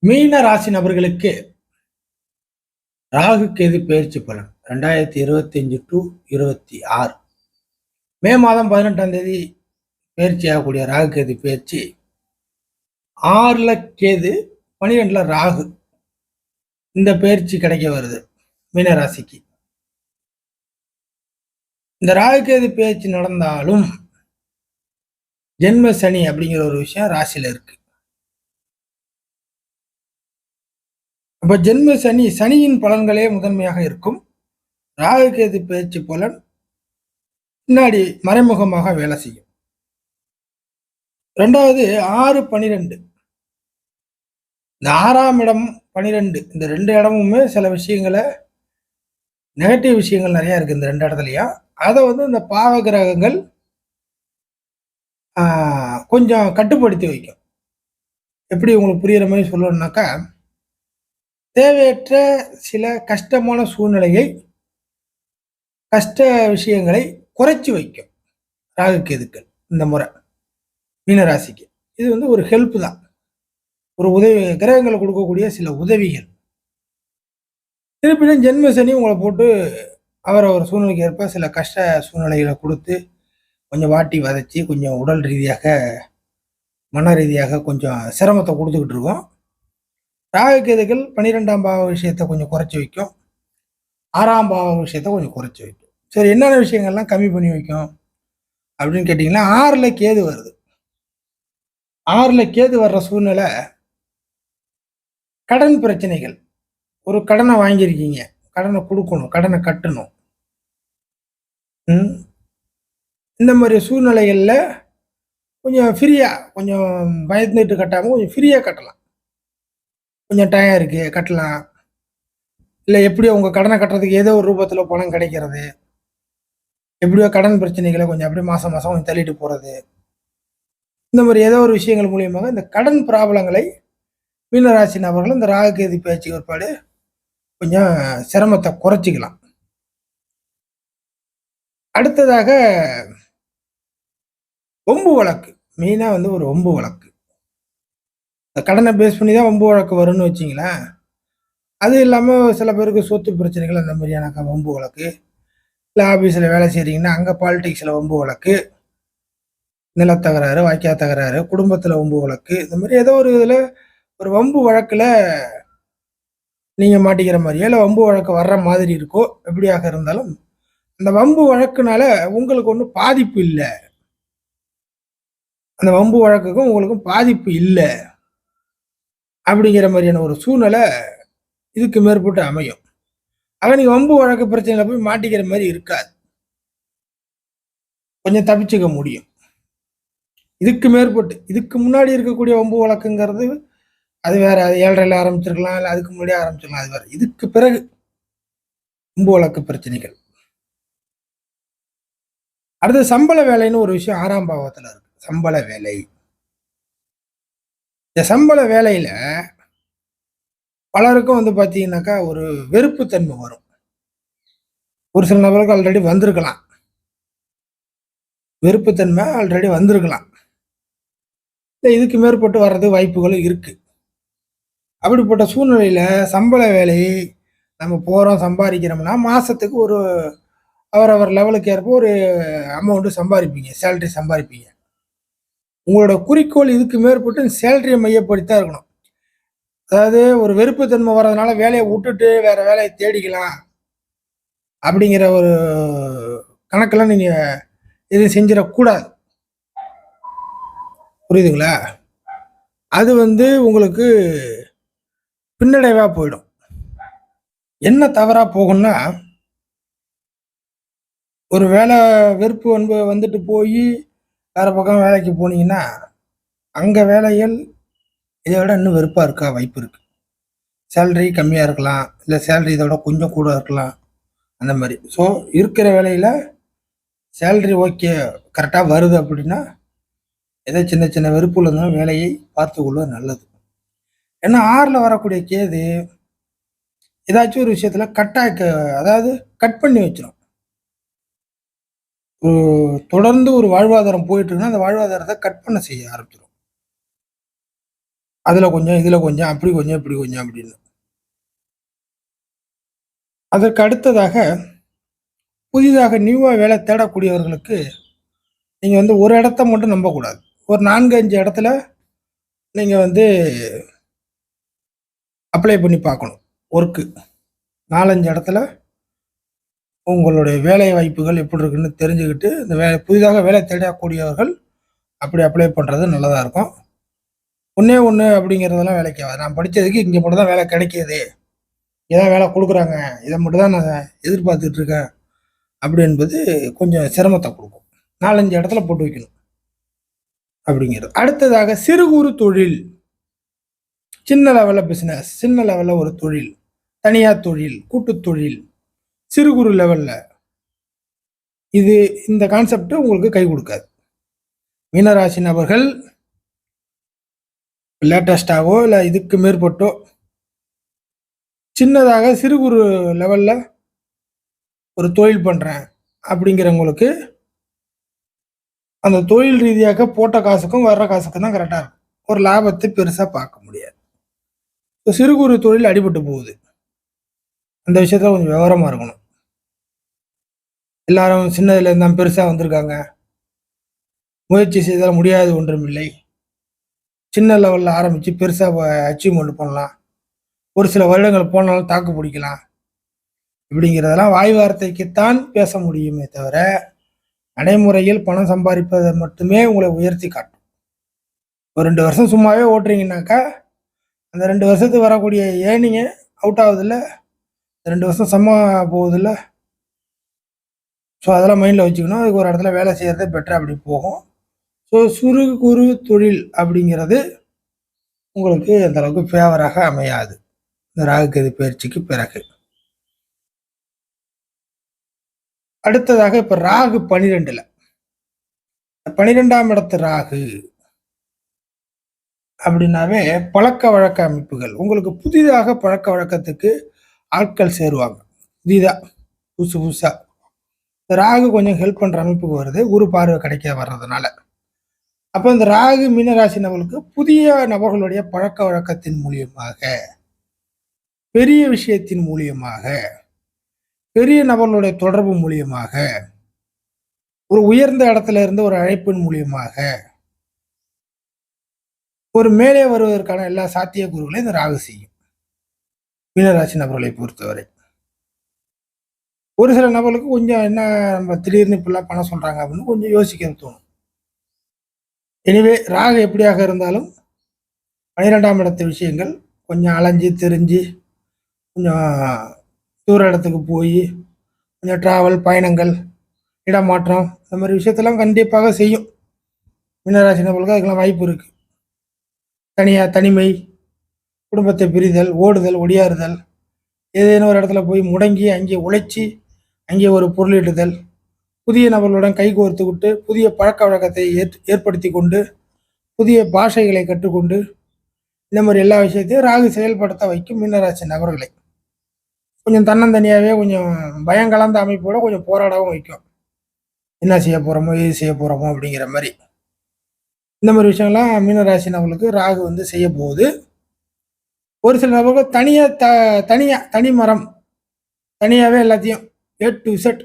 மீன ராசி நபர்களுக்கு ராகு கேது பயிற்சி பலன். ரெண்டாயிரத்தி இருபத்தி அஞ்சு டு இருபத்தி ஆறு. மே மாதம் பதினெட்டாம் தேதி பயிற்சி ஆகக்கூடிய ராகு கேது பயிற்சி. ஆறில் கேது பனிரெண்டில் ராகு. இந்த பயிற்சி கிடைக்க வருது மீன ராசிக்கு. இந்த ராகு கேது பயிற்சி நடந்தாலும் ஜென்ம சனி அப்படிங்கிற ஒரு விஷயம் ராசியில இருக்கு. அப்ப ஜென்ம சனி சனியின் பலன்களே முதன்மையாக இருக்கும். ராகுகேது பயிற்சி பலன் பின்னாடி மறைமுகமாக வேலை செய்யும். ரெண்டாவது ஆறு பனிரெண்டு. இந்த ஆறாம் இடம் பனிரெண்டு. இந்த ரெண்டு இடமுமே சில விஷயங்களை நெகட்டிவ் விஷயங்கள் நிறைய இருக்கு இந்த ரெண்டு இடத்துலையும் அதை வந்து இந்த பாவ கிரகங்கள் கொஞ்சம் கட்டுப்படுத்தி வைக்கும். எப்படி உங்களுக்கு புரியுற மாதிரி சொல்லணும்னாக்கா தேவையற்ற சில கஷ்டமான சூழ்நிலையை கஷ்ட விஷயங்களை குறைச்சி வைக்கும். ராகு கேதுக்கள் இந்த முறை மீனராசிக்கு இது வந்து ஒரு ஹெல்ப் தான். ஒரு உதவி கிரகங்களை கொடுக்கக்கூடிய சில உதவிகள். இருப்பினும் ஜென்ம சனி உங்களை போட்டு அவரவர் சூழ்நிலைக்கு ஏற்ப சில கஷ்ட சூழ்நிலைகளை கொடுத்து கொஞ்சம் வாட்டி வதச்சி கொஞ்சம் உடல் ரீதியாக மன ரீதியாக கொஞ்சம் சிரமத்தை கொடுத்துக்கிட்டு இருக்கோம். ராககேதுகள் பன்னிரெண்டாம் பாவ விஷயத்தை கொஞ்சம் குறைச்சி வைக்கும். ஆறாம் பாவ விஷயத்த கொஞ்சம் குறைச்சி வைக்கும். சரி என்னென்ன விஷயங்கள்லாம் கம்மி பண்ணி வைக்கும்? அப்படின்னு கேட்டிங்கன்னா ஆறில் கேது வருது. ஆறில் கேது வர்ற சூழ்நிலை கடன் பிரச்சனைகள். ஒரு கடனை வாங்கியிருக்கீங்க. கடனை கொடுக்கணும் கடனை கட்டணும். இந்த மாதிரி சூழ்நிலைகளில் கொஞ்சம் ஃப்ரீயாக கொஞ்சம் பயந்துட்டு கட்டாமல் கொஞ்சம் ஃப்ரீயாக கட்டலாம். கொஞ்சம் டயம் இருக்குது கட்டலாம். இல்லை எப்படியோ உங்கள் கடனை கட்டுறதுக்கு ஏதோ ஒரு ரூபத்தில் பணம் கிடைக்கிறது. எப்படியோ கடன் பிரச்சனைகளை கொஞ்சம் அப்படியே மாதம் மாதம் கொஞ்சம் தள்ளிட்டு போகிறது இந்த மாதிரி ஏதோ ஒரு விஷயங்கள் மூலியமாக இந்த கடன் ப்ராப்ளங்களை மீனராசி நபர்கள் இந்த ராககேதி பேச்சு ஏற்பாடு கொஞ்சம் சிரமத்தை குறைச்சிக்கலாம். அடுத்ததாக ஒம்பு வழக்கு. மெயினாக வந்து ஒரு ஒம்பு வழக்கு. இந்த கடனை பேஸ் பண்ணி தான் வம்பு வழக்கு வரும்னு வச்சிங்களேன். அது இல்லாமல் சில பேருக்கு சொத்து பிரச்சனைகள் அந்த மாதிரியான வம்பு வழக்கு. இல்லை ஆஃபீஸில் வேலை செய்கிறீங்கன்னா அங்கே பாலிடிக்ஸில் வம்பு வழக்கு. நிலத்தகராறு வாய்க்கா தகராறு குடும்பத்தில் வம்பு வழக்கு. இந்த மாதிரி ஏதோ ஒரு இதில் ஒரு வம்பு வழக்கில் நீங்கள் மாட்டிக்கிற மாதிரியோ இல்லை வம்பு வழக்கு வர்ற மாதிரி இருக்கோ எப்படியாக இருந்தாலும் அந்த வம்பு வழக்குனால உங்களுக்கு ஒன்றும் பாதிப்பு இல்லை. அந்த வம்பு வழக்குக்கும் உங்களுக்கும் பாதிப்பு இல்லை. அப்படிங்கிற மாதிரியான ஒரு சூழ்நிலை இதுக்கு மேற்பட்டு அமையும். ஆக நீங்க வம்பு வழக்கு பிரச்சனையில போய் மாட்டிக்கிற மாதிரி இருக்காது. கொஞ்சம் தப்பிச்சுக்க முடியும். இதுக்கு மேற்பட்டு இதுக்கு முன்னாடி இருக்கக்கூடிய வம்பு வழக்குங்கிறது அது வேற அது ஏழரையில் ஆரம்பிச்சிருக்கலாம் இல்லை அதுக்கு முன்னாடி ஆரம்பிச்சிடலாம் அது வேற. இதுக்கு பிறகு வம்பு வழக்கு பிரச்சனைகள். அடுத்து சம்பள வேலைன்னு ஒரு விஷயம் ஆறாம் பாவத்தில் இருக்கு. சம்பள வேலை. இந்த சம்பள வேலையில் பலருக்கும் வந்து பார்த்தீங்கன்னாக்கா ஒரு வெறுப்புத்தன்மை வரும். ஒரு சில நபருக்கு ஆல்ரெடி வந்திருக்கலாம். வெறுப்புத்தன்மை ஆல்ரெடி வந்திருக்கலாம். இதுக்கு மேற்பட்டு வர்றது வாய்ப்புகளும் இருக்குது அப்படிப்பட்ட சூழ்நிலையில் சம்பள வேலை நம்ம போகிறோம் சம்பாதிக்கிறோம்னா மாதத்துக்கு ஒரு அவரவர் லெவலுக்கு ஏற்ப ஒரு அமௌண்ட்டு சம்பாதிப்பீங்க சேலரி சம்பாதிப்பீங்க. உங்களோட குறிக்கோள் இதுக்கு மேற்பட்டு சேலரியை மையப்படுத்தி தான் இருக்கணும். அதாவது ஒரு வெறுப்பு தன்மை வர்றதுனால வேலையை விட்டுட்டு வேற வேலையை தேடிக்கலாம் அப்படிங்கிற ஒரு கணக்கெல்லாம் நீங்க எதுவும் செஞ்சிடக்கூடாது. புரியுதுங்களா? அது வந்து உங்களுக்கு பின்னடைவாக போயிடும். என்ன தவறாக போகும்னா ஒரு வேலை வெறுப்பு வந்து வந்துட்டு போய் வேறு பக்கம் வேலைக்கு போனீங்கன்னா அங்கே வேலைகள் இதை விட இன்னும் வெறுப்பாக இருக்கா வாய்ப்பு இருக்குது சேல்ரி கம்மியாக இருக்கலாம் இல்லை சேல்ரி இதை விட கொஞ்சம் கூட இருக்கலாம் அந்த மாதிரி. ஸோ இருக்கிற வேலையில் சேல்ரி ஓகே கரெக்டாக வருது அப்படின்னா ஏதோ சின்ன சின்ன வெறுப்புல இருந்தாலும் வேலையை பார்த்து கொள்வது நல்லது. ஏன்னா ஆறில் வரக்கூடிய கேது ஏதாச்சும் ஒரு விஷயத்தில் கட்டாக்க அதாவது கட் பண்ணி வச்சிடும் தொடர்ந்து ஒரு வாழ்வாதாரம் போயிட்டு இருக்குன்னா அந்த வாழ்வாதாரத்தை கட் பண்ண செய்ய ஆரம்பிச்சிடும் அதில் கொஞ்சம் இதில் கொஞ்சம் அப்படி கொஞ்சம் இப்படி கொஞ்சம் அப்படின்னு. அதற்கு அடுத்ததாக புதிதாக நியூவாக வேலை தேடக்கூடியவர்களுக்கு நீங்கள் வந்து ஒரு இடத்த மட்டும் நம்பக்கூடாது. ஒரு நான்கு அஞ்சு இடத்துல நீங்கள் வந்து அப்ளை பண்ணி பார்க்கணும். ஒர்க்கு நாலஞ்சு இடத்துல உங்களுடைய வேலை வாய்ப்புகள் எப்படி இருக்குன்னு தெரிஞ்சுக்கிட்டு இந்த வேலை புதிதாக வேலை தேடக்கூடியவர்கள் அப்படி அப்ளை பண்ணுறது நல்லதாக இருக்கும். ஒன்றே ஒன்று அப்படிங்கிறதெல்லாம் வேலைக்கு ஆகாது நான் படித்ததுக்கு இங்கே மட்டும் தான் வேலை கிடைக்கிது. இதான் வேலை கொடுக்குறாங்க. இதை மட்டும் தான் நான் எதிர்பார்த்துட்டு இருக்கேன். அப்படி என்பது கொஞ்சம் சிரமத்தை கொடுக்கும். நாலஞ்சு இடத்துல போட்டு வைக்கணும். அப்படிங்கிறது. அடுத்ததாக சிறு குறு தொழில். சின்ன லெவலில் பிஸ்னஸ் சின்ன லெவலில் ஒரு தொழில். தனியார் தொழில் கூட்டு தொழில். சிறு குறு லெவலில் இது இந்த கான்செப்ட் உங்களுக்கு கை கொடுக்காது. மீனராசி நபர்கள் லேட்டஸ்டாகவோ இல்லை இதுக்கு மேற்பட்டோ சின்னதாக சிறு குறு லெவலில் ஒரு தொழில் பண்ணுறேன் அப்படிங்கிறவங்களுக்கு அந்த தொழில் ரீதியாக போட்ட காசுக்கும் வர்ற காசுக்கும் தான் கரெக்டாக இருக்கும். ஒரு லாபத்தை பெருசாக பார்க்க முடியாது. இப்போ சிறு குறு தொழில் அடிபட்டு போகுது. அந்த விஷயத்தில் கொஞ்சம் விவரமாக இருக்கணும். எல்லாரும் சின்னதுல இருந்தால் பெருசாக வந்திருக்காங்க. முயற்சி செய்தால் முடியாது ஒன்றுமில்லை சின்ன லெவலில் ஆரம்பித்து பெருசாக அச்சீவ்மெண்ட் பண்ணலாம். ஒரு சில வருடங்கள் போனாலும் தாக்கு பிடிக்கலாம். இப்படிங்கிறதெல்லாம் வாய் வார்த்தைக்குத்தான் பேச முடியுமே தவிர நடைமுறையில் பணம் சம்பாதிப்பதை மட்டுமே உங்களை உயர்த்தி காட்டும். ஒரு ரெண்டு வருஷம் சும்மாவே ஓட்டுறீங்கன்னாக்கா அந்த ரெண்டு வருஷத்துக்கு வரக்கூடிய ஏர்னிங்க அவுட் ஆகுதில்ல? ரெண்டு வருஷம் செம்ம போகுதில்ல? ஸோ அதெல்லாம் மைண்டில் வச்சுக்கணும். அதுக்கு ஒரு இடத்துல வேலை செய்கிறதே பெட்டர் அப்படி போகும். ஸோ சுறு குறு தொழில் அப்படிங்கிறது உங்களுக்கு அந்த அளவுக்கு ஃபேவராக அமையாது. இந்த ராகுக்கதி பயிற்சிக்கு பிறகு. அடுத்ததாக இப்போ ராகு பனிரெண்டில். பனிரெண்டாம் இடத்து ராகு அப்படின்னாவே பழக்க வழக்க அமைப்புகள். உங்களுக்கு புதிதாக பழக்க வழக்கத்துக்கு ஆட்கள் சேருவாங்க. புதிதாக புதுசு புதுசாக இந்த ராகு கொஞ்சம் ஹெல்ப் பண்ணுற அமைப்புக்கு வருது. குரு பார்வை கிடைக்க வர்றதுனால. அப்போ இந்த ராகு மீனராசி நபர்களுக்கு புதிய நபர்களுடைய பழக்க வழக்கத்தின் மூலியமாக பெரிய விஷயத்தின் மூலியமாக பெரிய நபர்களுடைய தொடர்பு மூலியமாக ஒரு உயர்ந்த இடத்துல இருந்து ஒரு அழைப்பின் மூலியமாக ஒரு மேலே வருவதற்கான எல்லா சாத்தியக்கூறுகளையும் இந்த ராகு செய்யும். மீனராசி நபர்களை பொறுத்தவரை. ஒரு சில நபர்களுக்கு கொஞ்சம் என்ன நம்ம திடீர்னு இப்படிலாம் பணம் சொல்கிறாங்க அப்படின்னு கொஞ்சம் யோசிக்க தோணும். எனவே ராகு எப்படியாக இருந்தாலும் பனிரெண்டாம் இடத்து விஷயங்கள் கொஞ்சம் அலைஞ்சு தெரிஞ்சு கொஞ்சம் தூர இடத்துக்கு போய் கொஞ்சம் ட்ராவல் பயணங்கள் இடமாற்றம் இந்த மாதிரி விஷயத்தெல்லாம் கண்டிப்பாக செய்யும். மீனராசி நபர்களுக்கு அதுக்கெல்லாம் வாய்ப்பு இருக்குது தனியாக தனிமை குடும்பத்தை பிரிதல் ஓடுதல் ஒடியாறுதல் ஏதேனும் ஒரு இடத்துல போய் முடங்கி அங்கே உழைச்சி அங்கே ஒரு பொருளிடுதல் புதிய நபர்களுடன் கைகோர்த்து விட்டு புதிய பழக்க வழக்கத்தை ஏற்படுத்தி கொண்டு புதிய பாஷைகளை கற்றுக்கொண்டு இந்த மாதிரி எல்லா விஷயத்தையும் ராகு செயல்படுத்த வைக்கும் மீனராசி நபர்களை. கொஞ்சம் தன்னந்தனியாகவே கொஞ்சம் பயம் கலந்த கொஞ்சம் போராடவும் வைக்கும். என்ன செய்ய போகிறோமோ எது செய்ய போகிறோமோ அப்படிங்கிற மாதிரி. இந்த மாதிரி விஷயம்லாம் மீனராசி நபர்களுக்கு ராகு வந்து செய்ய போகுது ஒரு சில நபர்கள் தனியாக த தனியாக தனி மரம் தனியாகவே எல்லாத்தையும் ஏ டு செட்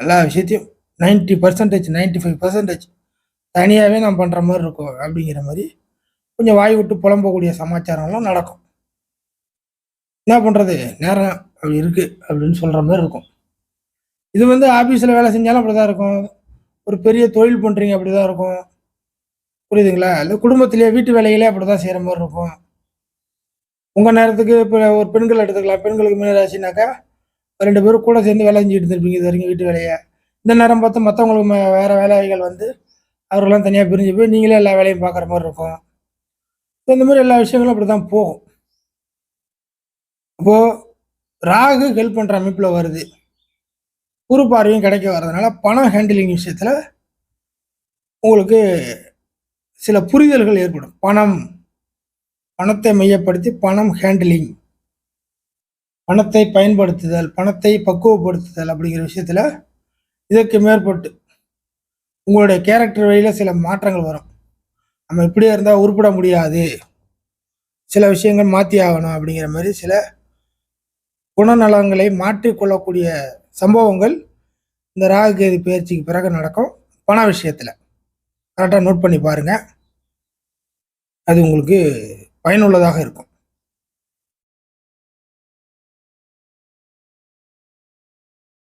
எல்லா விஷயத்தையும் ninety percentage ninety five percentage தனியாகவே நான் பண்ணுற மாதிரி இருக்கும் அப்படிங்கிற மாதிரி கொஞ்சம் வாய் விட்டு புலம்பக்கூடிய சமாச்சாரம்லாம் நடக்கும். என்ன பண்ணுறது நேரம் அப்படி இருக்குது அப்படின்னு சொல்கிற மாதிரி இருக்கும். இது வந்து ஆஃபீஸில் வேலை செஞ்சாலும் அப்படி தான் இருக்கும். ஒரு பெரிய தொழில் பண்ணுறீங்க அப்படி தான் இருக்கும். புரியுதுங்களா? இல்லை குடும்பத்திலேயே வீட்டு வேலைகளே அப்படி தான் செய்கிற மாதிரி இருக்கும். உங்கள் நேரத்துக்கு இப்போ ஒரு பெண்கள் எடுத்துக்கலாம். பெண்களுக்கு மீனராசினாக்கா ரெண்டு பேரும் கூட சேர்ந்து வேலை செஞ்சுட்டு இருந்திருப்பீங்க இது வரைக்கும் வீட்டு வேலையை. இந்த நேரம் பார்த்து மற்றவங்களுக்கு வேறு வேலைகள் வந்து அவர்களெல்லாம் தனியாக பிரிஞ்சு போய் நீங்களே எல்லா வேலையும் பார்க்குற மாதிரி இருக்கும். So, இந்த மாதிரி எல்லா விஷயங்களும் அப்படி தான் போகும். அப்போது ராகு ஹெல்ப் பண்ணுற அமைப்பில் வருது. குரு பார்வையும் கிடைக்க வர்றதுனால பணம் ஹேண்டிலிங் விஷயத்தில் உங்களுக்கு சில புரிதல்கள் ஏற்படும். பணம் பணத்தை மையப்படுத்தி பணம் ஹேண்டிலிங் பணத்தை பயன்படுத்துதல் பணத்தை பக்குவப்படுத்துதல் அப்படிங்கிற விஷயத்தில் இதற்கு மேற்பட்டு உங்களுடைய கேரக்டர் வழியில் சில மாற்றங்கள் வரும். நம்ம இப்படியே இருந்தால் உருப்பிட முடியாது. சில விஷயங்கள் மாற்றி ஆகணும் அப்படிங்கிற மாதிரி சில குணநலங்களை மாற்றிக்கொள்ளக்கூடிய சம்பவங்கள் இந்த ராகுகேது பயிற்சிக்கு பிறகு நடக்கும் பண விஷயத்தில். கரெக்டாக நோட் பண்ணி பாருங்கள் அது உங்களுக்கு பயனுள்ளதாக இருக்கும்